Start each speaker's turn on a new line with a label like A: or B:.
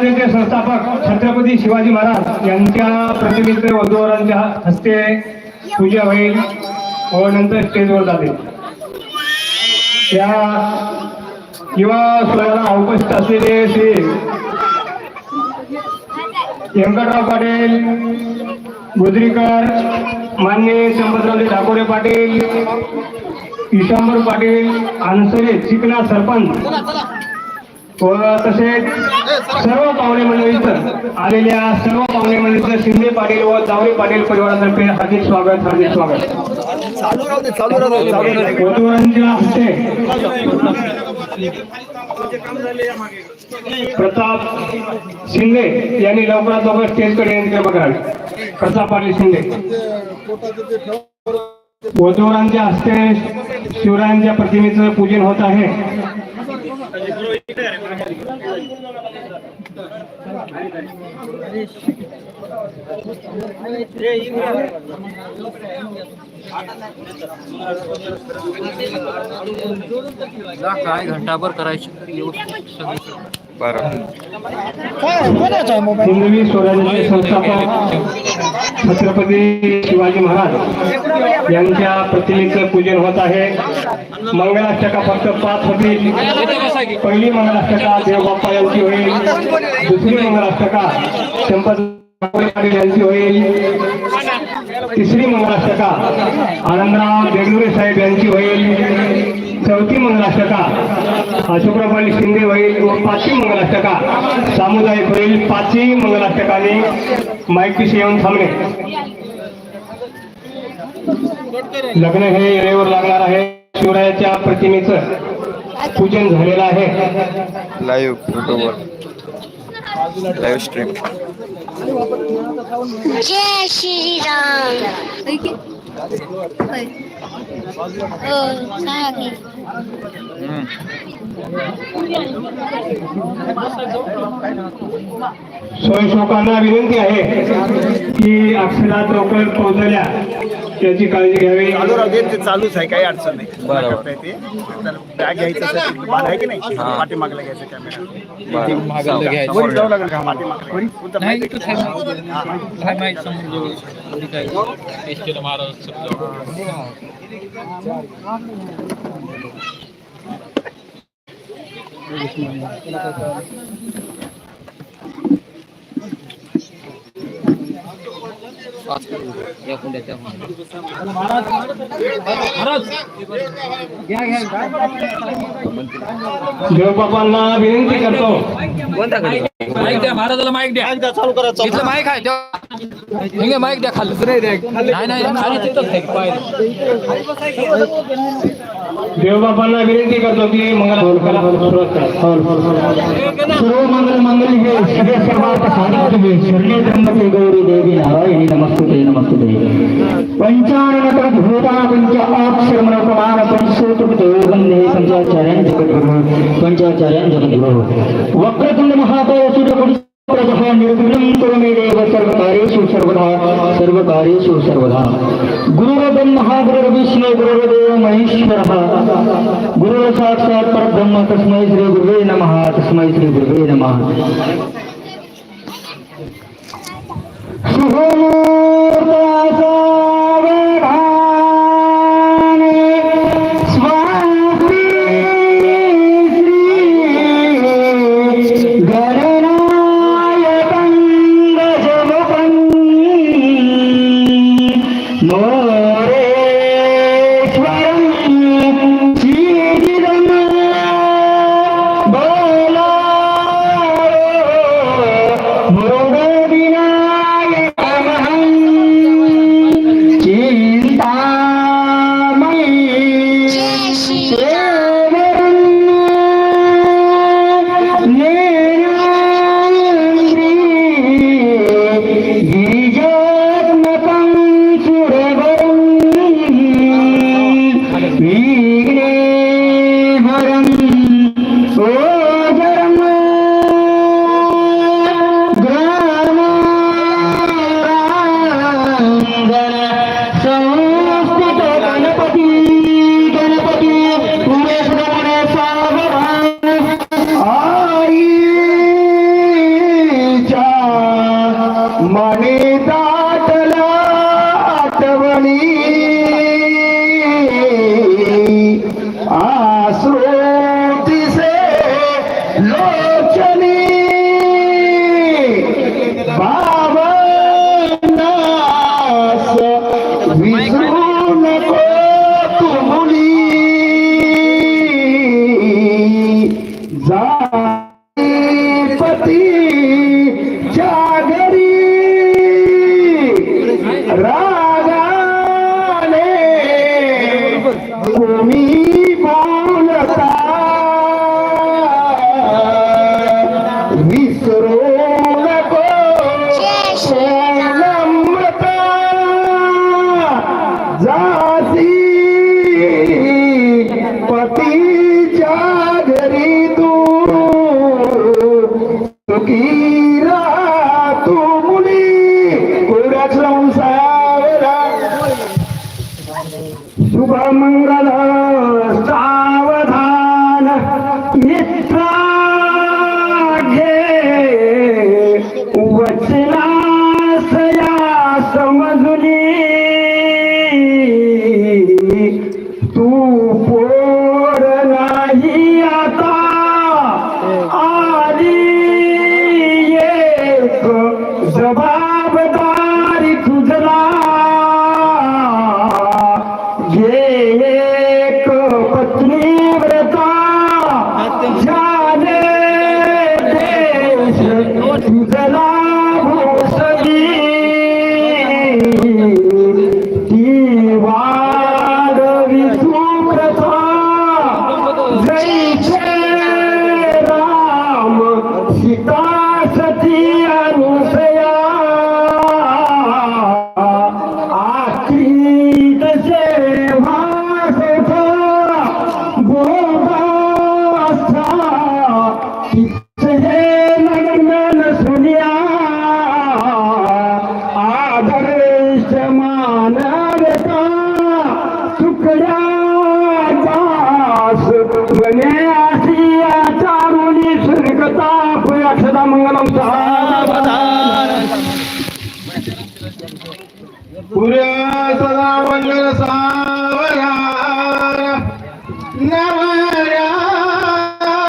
A: हिंदवी संस्थापक छत्रपती शिवाजी महाराज यांच्या प्रतिमेचे वधूवरांच्या हस्ते पूजा होईल व नंतर स्टेजवर जाते. त्या किंवा सोहळ्याला उपस्थित असलेले श्री व्यंकटराव पाटील गुजरीकर मान्य संपतरावजी ठाकोरे पाटील ईशांबर पाटील अनसरे चिकना सरपंच व तसेच सर्व पाहुणे मंडळीचं आलेल्या सर्व पाहुणे मंडळीचं शिंदे पाटील व जावळे पाटील परिवारातर्फे हार्दिक स्वागत हार्दिक स्वागत. वधूवरांच्या हस्ते प्रताप शिंदे यांनी लवकरात लवकर स्टेजकडे येऊन कृपा प्रताप पाटील शिंदे. वधूवरांच्या हस्ते शिवरायांच्या प्रतिमेचं पूजन होत आहे.
B: काय घंटाभर करायची.
A: हिंदवी स्वराज्याचे संस्थापक छत्रपती शिवाजी महाराज यांच्या प्रतिमेचं पूजन होत आहे. मंगलाष्टका फक्त पाच होतील पहिली मंगलाष्टका देवबाप्पा यांची होईल. दुसरी मंगलाष्टका संपत यांची होईल. तिसरी मंगलाष्टका आनंदराव देगलुरे साहेब यांची होईल. चौथी मंगलाष्टका. अशोकराव पाटील शिंदे होईल व पाचवी मंगलाष्टका. सामुदायिक होईल पाचही मंगलाष्टकाने पिशी येऊन थांबणे. लग्न हे वेळेवर लागणार आहे. शिवरायाच्या प्रतिमेचं पूजन झालेलं आहे.
C: लाईव्ह युट्यूबवर लाईव्ह स्ट्रीम
D: जय श्रीराम.
A: स्वयंसेवकांना विनंती आहे की अक्षरा लवकर पोहोचल्या याची काळजी घ्यावी.
E: चालू ते चालूच आहे काही अडचण नाही.
C: बरोबर.
E: तर बॅग घ्यायचं असेल बाण आहे की नाही? पाठीमागला घ्यायचं कॅमेरा
B: मागायला घ्यायचं
E: वर जावं लागेल. का पाठीमागला. तुमचं
B: नाही
E: माहिती?
B: इथं
E: आहे
B: थांब. महाराज
A: देवबापांना विनंती करतो.
B: द्या महाराजाला माईक द्या
E: एकदा चालू करा
B: माईक आहे हिंगे माईक द्या खाली नाही नाही खाली तिथंच आहे पाय
A: देवबापांना विनंती करतो की मंगल सुरुवात करा सर्व मंगल मंगल हे सगळे सर्वात साधिके शरणे त्र्यंबके गौरी देवी नारायणी नमस्तुते नमस्तुते पंचानन भूता पंच अक्षर मनोपमान पंचसूत्र वंदे पंचाचार्यां जगद्गुरु पंचाचार्यां जगद्गुरु वक्रतुंड महाकाय सूर्यकोटि निर्विघ्नमेव सर्वकार्येषु सर्वदा सर्वकार्येषु सर्वदा गुरुरब्रह्म गुरुर्विष्णु गुरुर्देव महेश्वरः गुरुरसाक्षात् परब्रह्म तस्मै श्री गुरुवे नमः तस्मै श्री गुरुवे नमः
F: शुभमूर्तासा
D: Não. Lord,
F: Johnny. जाती पतीच्या घरी तू सुखी तुझला Muy bien.